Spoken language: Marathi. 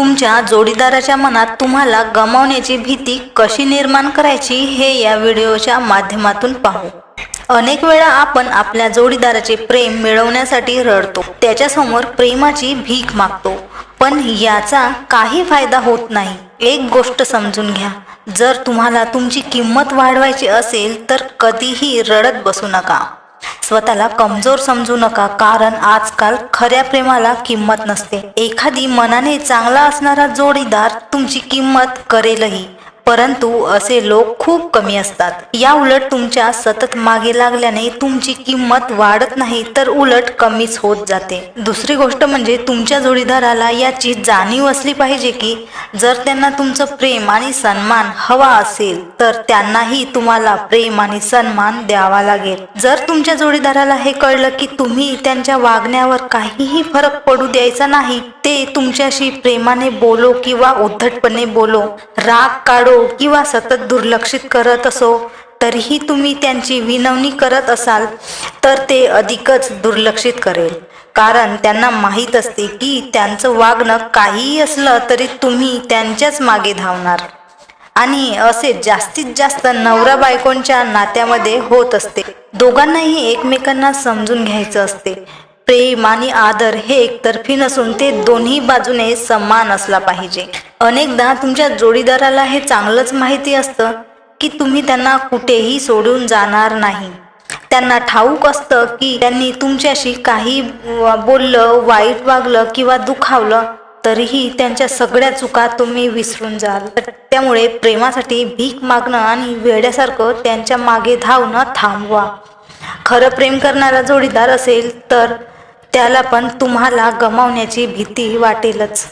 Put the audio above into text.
तुमच्या जोडीदाराच्या मनात तुम्हाला गमावण्याची भीती कशी निर्माण करायची हे या व्हिडिओच्या माध्यमातून पाहू. अनेक वेळा आपण आपल्या जोडीदाराचे प्रेम मिळवण्यासाठी रडतो. त्याच्यासमोर प्रेमाची भीक मागतो. पण याचा काही फायदा होत नाही. एक गोष्ट समजून घ्या. जर तुम्हाला तुमची किंमत वाढवायची असेल तर कधीही रडत बसू नका. स्वतःला कमजोर समजू नका कारण आजकाल खऱ्या प्रेमाला किंमत नसते. एखादी मनाने चांगला असणारा जोडीदार तुमची किंमत करेलही परंतु असे लोक खूप कमी असतात. या उलट तुमच्या सतत मागे लागल्याने तुमची किंमत वाढत नाही तर उलट कमीच होत जाते. दुसरी गोष्ट म्हणजे तुमच्या जोडीदाराला याची जाणीव असली पाहिजे की जर त्यांना तुमचं प्रेम आणि सन्मान हवा असेल तर त्यांनाही तुम्हाला प्रेम आणि सन्मान द्यावा लागेल. जर तुमच्या जोडीदाराला हे कळलं की तुम्ही त्यांच्या वागण्यावर काहीही फरक पडू द्यायचा नाही ते तुमच्याशी प्रेमाने बोलो किंवा उद्धटपणे बोलो राग काढो किंवा सतत दुर्लक्षित करत असो तरीही तुम्ही त्यांची विनवणी करत असाल तर ते अधिकच दुर्लक्षित करेल. कारण त्यांना माहीत असते की त्यांचं वागणं काहीही असलं तरी तुम्ही त्यांच्याच मागे धावणार. आणि असे जास्तीत जास्त नवरा बायकोंच्या नात्यामध्ये होत असते. दोघांनाही एकमेकांना समजून घ्यायचं असते. प्रेम आणि आदर हे एकतर्फी नसून ते दोन्ही बाजूने समान असला पाहिजे. अनेकदा तुमच्या जोडीदाराला हे चांगलंच माहिती असतं की तुम्ही त्यांना कुठेही सोडून जाणार नाही. त्यांना ठाऊक असतं की त्यांनी तुमच्याशी काही बोललं वाईट वागलं किंवा दुखावलं तरीही त्यांच्या सगळ्या चुका तुम्ही विसरून जाल. त्यामुळे प्रेमासाठी भीक मागणं आणि वेड्यासारखं त्यांच्या मागे धावणं थांबवा. खरं प्रेम करणारा जोडीदार असेल तर त्याला पण तुम्हाला गमावण्याची भीती वाटेलच.